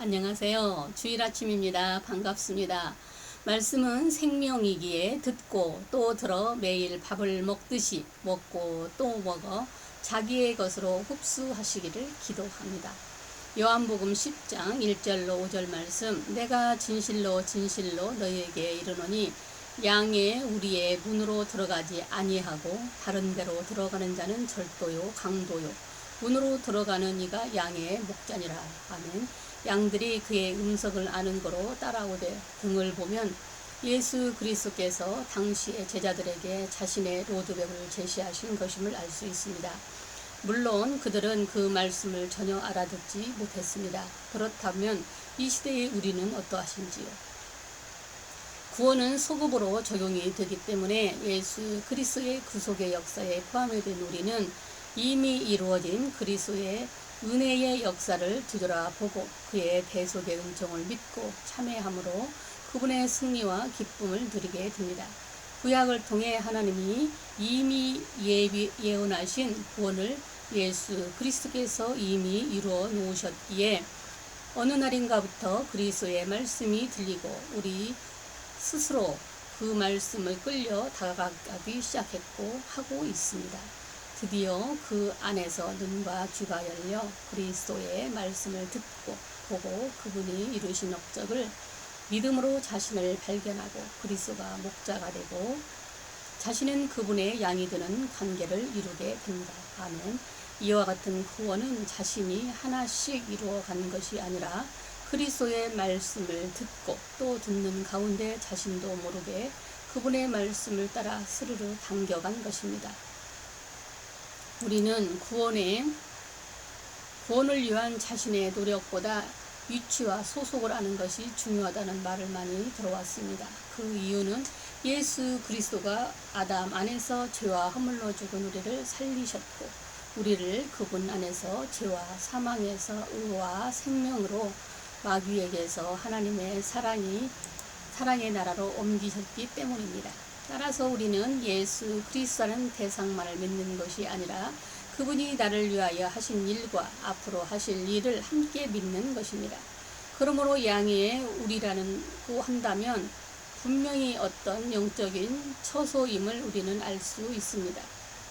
안녕하세요. 주일 아침입니다. 반갑습니다. 말씀은 생명이기에 듣고 또 들어 매일 밥을 먹듯이 먹고 또 먹어 자기의 것으로 흡수하시기를 기도합니다. 요한복음 10장 1절로 5절 말씀 내가 진실로 진실로 너희에게 이르노니 양의 우리의 문으로 들어가지 아니하고 다른 데로 들어가는 자는 절도요 강도요 문으로 들어가는 이가 양의 목자니라 하면 양들이 그의 음성을 아는 거로 따라오되 등을 보면 예수 그리스도께서 당시의 제자들에게 자신의 로드맵을 제시하신 것임을 알 수 있습니다. 물론 그들은 그 말씀을 전혀 알아듣지 못했습니다. 그렇다면 이 시대의 우리는 어떠하신지요? 구원은 소급으로 적용이 되기 때문에 예수 그리스도의 구속의 역사에 포함이 된 우리는 이미 이루어진 그리스도의 은혜의 역사를 뒤돌아보고 그의 대속의 은총을 믿고 참회함으로 그분의 승리와 기쁨을 누리게 됩니다. 구약을 통해 하나님이 이미 예비, 예언하신 구원을 예수 그리스도께서 이미 이루어 놓으셨기에 어느 날인가부터 그리스도의 말씀이 들리고 우리 스스로 그 말씀을 끌려 다가가기 시작했고 하고 있습니다. 드디어 그 안에서 눈과 귀가 열려 그리스도의 말씀을 듣고 보고 그분이 이루신 업적을 믿음으로 자신을 발견하고 그리스도가 목자가 되고 자신은 그분의 양이 되는 관계를 이루게 됩니다. 아멘. 이와 같은 구원은 자신이 하나씩 이루어간 것이 아니라 그리스도의 말씀을 듣고 또 듣는 가운데 자신도 모르게 그분의 말씀을 따라 스르르 당겨간 것입니다. 우리는 구원에 구원을 위한 자신의 노력보다 위치와 소속을 아는 것이 중요하다는 말을 많이 들어왔습니다. 그 이유는 예수 그리스도가 아담 안에서 죄와 허물로 죽은 우리를 살리셨고 우리를 그분 안에서 죄와 사망에서 의와 생명으로 마귀에게서 하나님의 사랑이 사랑의 나라로 옮기셨기 때문입니다. 따라서 우리는 예수 그리스도라는 대상만을 믿는 것이 아니라 그분이 나를 위하여 하신 일과 앞으로 하실 일을 함께 믿는 것입니다. 그러므로 양의 우리라는 고 한다면 분명히 어떤 영적인 처소임을 우리는 알 수 있습니다.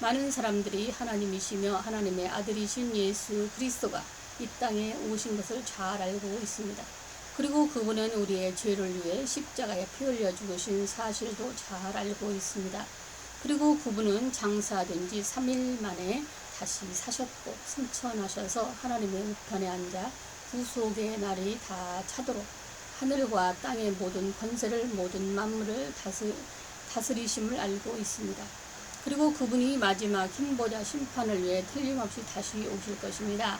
많은 사람들이 하나님이시며 하나님의 아들이신 예수 그리스도가 이 땅에 오신 것을 잘 알고 있습니다. 그리고 그분은 우리의 죄를 위해 십자가에 피 흘려 죽으신 사실도 잘 알고 있습니다. 그리고 그분은 장사된 지 3일 만에 다시 사셨고 승천하셔서 하나님의 우편에 앉아 구속의 날이 다 차도록 하늘과 땅의 모든 권세를 모든 만물을 다스, 다스리심을 알고 있습니다. 그리고 그분이 마지막 힘보자 심판을 위해 틀림없이 다시 오실 것입니다.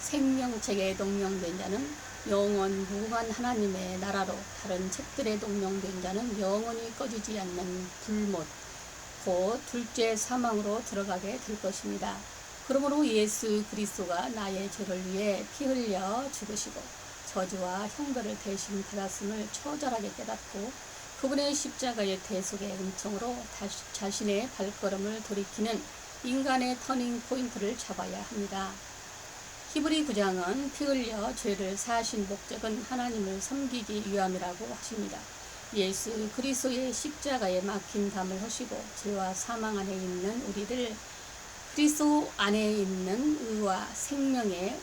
생명책에 동명된 자는 영원 무한 하나님의 나라로 다른 책들에 동명된 자는 영원히 꺼지지 않는 불못 곧 둘째 사망으로 들어가게 될 것입니다. 그러므로 예수 그리스도가 나의 죄를 위해 피 흘려 죽으시고 저주와 형벌을 대신 받았음을 처절하게 깨닫고 그분의 십자가의 대속의 은총으로 다시 자신의 발걸음을 돌이키는 인간의 터닝 포인트를 잡아야 합니다. 히브리 9장은 피 흘려 죄를 사하신 목적은 하나님을 섬기기 위함이라고 하십니다. 예수 그리스도의 십자가에 막힌 담을 하시고 죄와 사망 안에 있는 우리를 그리스도 안에 있는 의와 생명에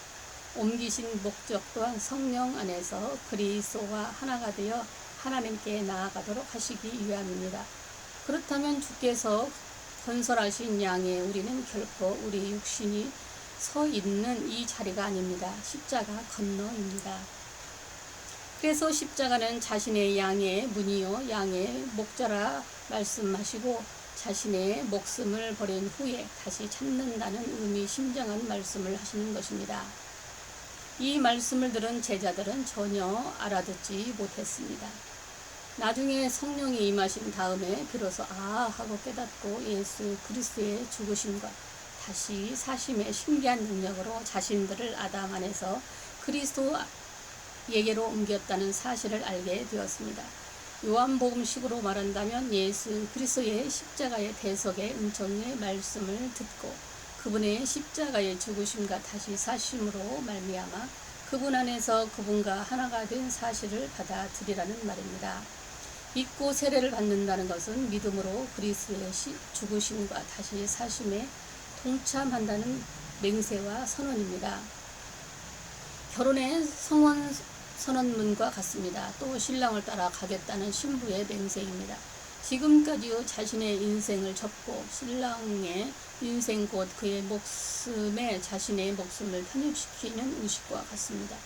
옮기신 목적 또한 성령 안에서 그리스도와 하나가 되어 하나님께 나아가도록 하시기 위함입니다. 그렇다면 주께서 건설하신 양의 우리는 결코 우리 육신이 서 있는 이 자리가 아닙니다. 십자가 건너입니다. 그래서 십자가는 자신의 양의 문이요 양의 목자라 말씀하시고 자신의 목숨을 버린 후에 다시 찾는다는 의미 심장한 말씀을 하시는 것입니다. 이 말씀을 들은 제자들은 전혀 알아듣지 못했습니다. 나중에 성령이 임하신 다음에 비로소 아 하고 깨닫고 예수 그리스도의 죽으심과 다시 사심의 신기한 능력으로 자신들을 아담 안에서 그리스도에게로 옮겼다는 사실을 알게 되었습니다. 요한복음식으로 말한다면 예수 그리스도의 십자가의 대속의 은총의 말씀을 듣고 그분의 십자가의 죽으심과 다시 사심으로 말미암아 그분 안에서 그분과 하나가 된 사실을 받아들이라는 말입니다. 믿고 세례를 받는다는 것은 믿음으로 그리스도의 시- 죽으심과 다시 사심에 동참한다는 맹세와 선언입니다. 결혼의 성원 선언문과 같습니다. 또 신랑을 따라 가겠다는 신부의 맹세입니다. 지금까지요 자신의 인생을 접고 신랑의 인생 곧 그의 목숨에 자신의 목숨을 편입시키는 의식과 같습니다.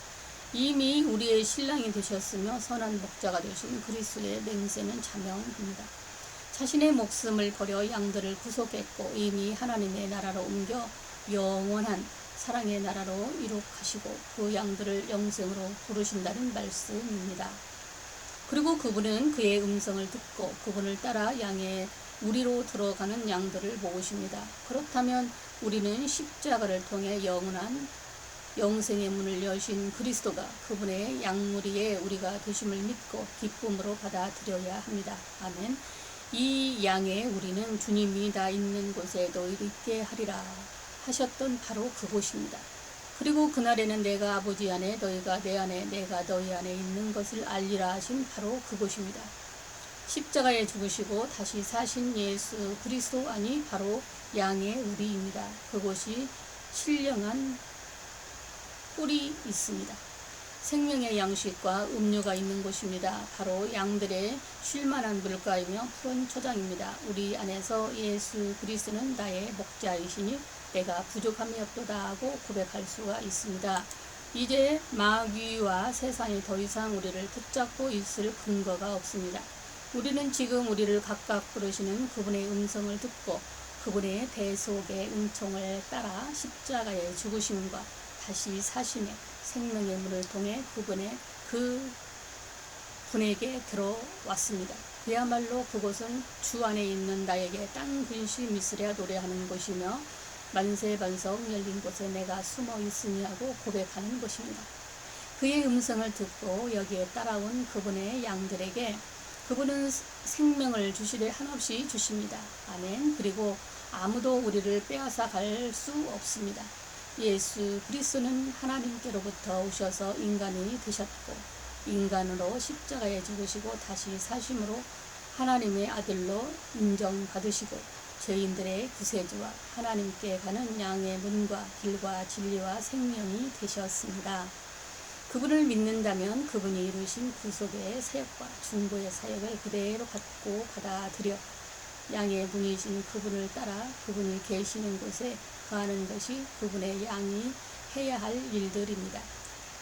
이미 우리의 신랑이 되셨으며 선한 목자가 되신 그리스도의 맹세는 자명합니다. 자신의 목숨을 버려 양들을 구속했고 이미 하나님의 나라로 옮겨 영원한 사랑의 나라로 이룩하시고 그 양들을 영생으로 부르신다는 말씀입니다. 그리고 그분은 그의 음성을 듣고 그분을 따라 양의 우리로 들어가는 양들을 모으십니다. 그렇다면 우리는 십자가를 통해 영원한 영생의 문을 여신 그리스도가 그분의 양무리에 우리가 되심을 믿고 기쁨으로 받아들여야 합니다. 아멘. 이 양의 우리는 주님이 나 있는 곳에 너희도 있게 하리라 하셨던 바로 그곳입니다. 그리고 그날에는 내가 아버지 안에 너희가 내 안에 내가 너희 안에 있는 것을 알리라 하신 바로 그곳입니다. 십자가에 죽으시고 다시 사신 예수 그리스도 안이 바로 양의 우리입니다. 그곳이 신령한 뿔이 있습니다. 생명의 양식과 음료가 있는 곳입니다. 바로 양들의 쉴만한 물가이며 푸른 초장입니다. 우리 안에서 예수 그리스도는 나의 목자이시니 내가 부족함이 없도다 하고 고백할 수가 있습니다. 이제 마귀와 세상이 더 이상 우리를 붙잡고 있을 근거가 없습니다. 우리는 지금 우리를 각각 부르시는 그분의 음성을 듣고 그분의 대속의 은총을 따라 십자가의 죽으심과 다시 사심의 생명의 문을 통해 그분의 그 분에게 들어왔습니다. 그야말로 그곳은 주 안에 있는 나에게 땅 근시 미스랴 노래하는 곳이며 만세 반석 열린 곳에 내가 숨어 있으니 하고 고백하는 곳입니다. 그의 음성을 듣고 여기에 따라온 그분의 양들에게 그분은 생명을 주시되 한없이 주십니다. 아멘. 그리고 아무도 우리를 빼앗아 갈 수 없습니다. 예수 그리스도는 하나님께로부터 오셔서 인간이 되셨고 인간으로 십자가에 죽으시고 다시 사심으로 하나님의 아들로 인정받으시고 죄인들의 구세주와 하나님께 가는 양의 문과 길과 진리와 생명이 되셨습니다. 그분을 믿는다면 그분이 이루신 구속의 사역과 중보의 사역을 그대로 받고 받아들여 양의 분이신 그분을 따라 그분이 계시는 곳에 거하는 것이 그분의 양이 해야 할 일들입니다.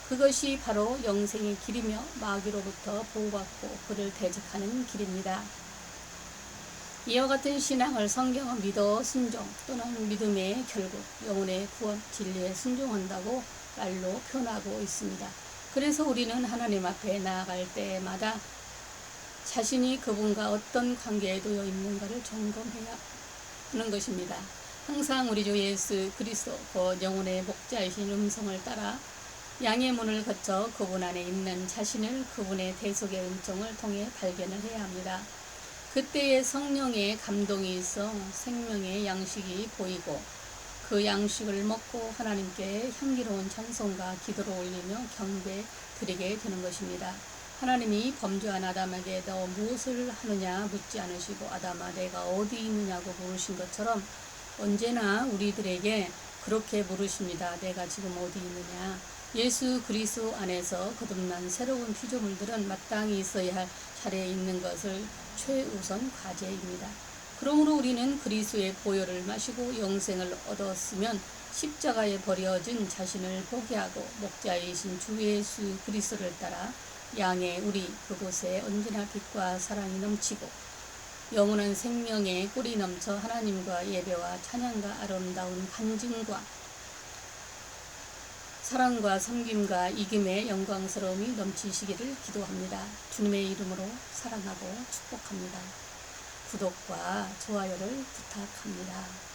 그것이 바로 영생의 길이며 마귀로부터 보호받고 그를 대적하는 길입니다. 이와 같은 신앙을 성경은 믿어 순종 또는 믿음의 결국 영혼의 구원 진리에 순종한다고 말로 표현하고 있습니다. 그래서 우리는 하나님 앞에 나아갈 때마다 자신이 그분과 어떤 관계에 놓여 있는가를 점검해야 하는 것입니다. 항상 우리 주 예수 그리스도 그 영혼의 목자이신 음성을 따라 양의 문을 거쳐 그분 안에 있는 자신을 그분의 대속의 은총을 통해 발견을 해야 합니다. 그때의 성령의 감동이 있어 생명의 양식이 보이고 그 양식을 먹고 하나님께 향기로운 찬송과 기도를 올리며 경배 드리게 되는 것입니다. 하나님이 범죄한 아담에게 너 무엇을 하느냐 묻지 않으시고 아담아 내가 어디 있느냐고 물으신 것처럼 언제나 우리들에게 그렇게 물으십니다. 내가 지금 어디 있느냐. 예수 그리스도 안에서 거듭난 새로운 피조물들은 마땅히 있어야 할 자리에 있는 것을 최우선 과제입니다. 그러므로 우리는 그리스도의 보혈을 마시고 영생을 얻었으면 십자가에 버려진 자신을 포기하고 목자이신 주 예수 그리스도를 따라 양의 우리 그곳에 언제나 빛과 사랑이 넘치고 영원한 생명의 꿀이 넘쳐 하나님과 예배와 찬양과 아름다운 간증과 사랑과 섬김과 이김의 영광스러움이 넘치시기를 기도합니다. 주님의 이름으로 사랑하고 축복합니다. 구독과 좋아요를 부탁합니다.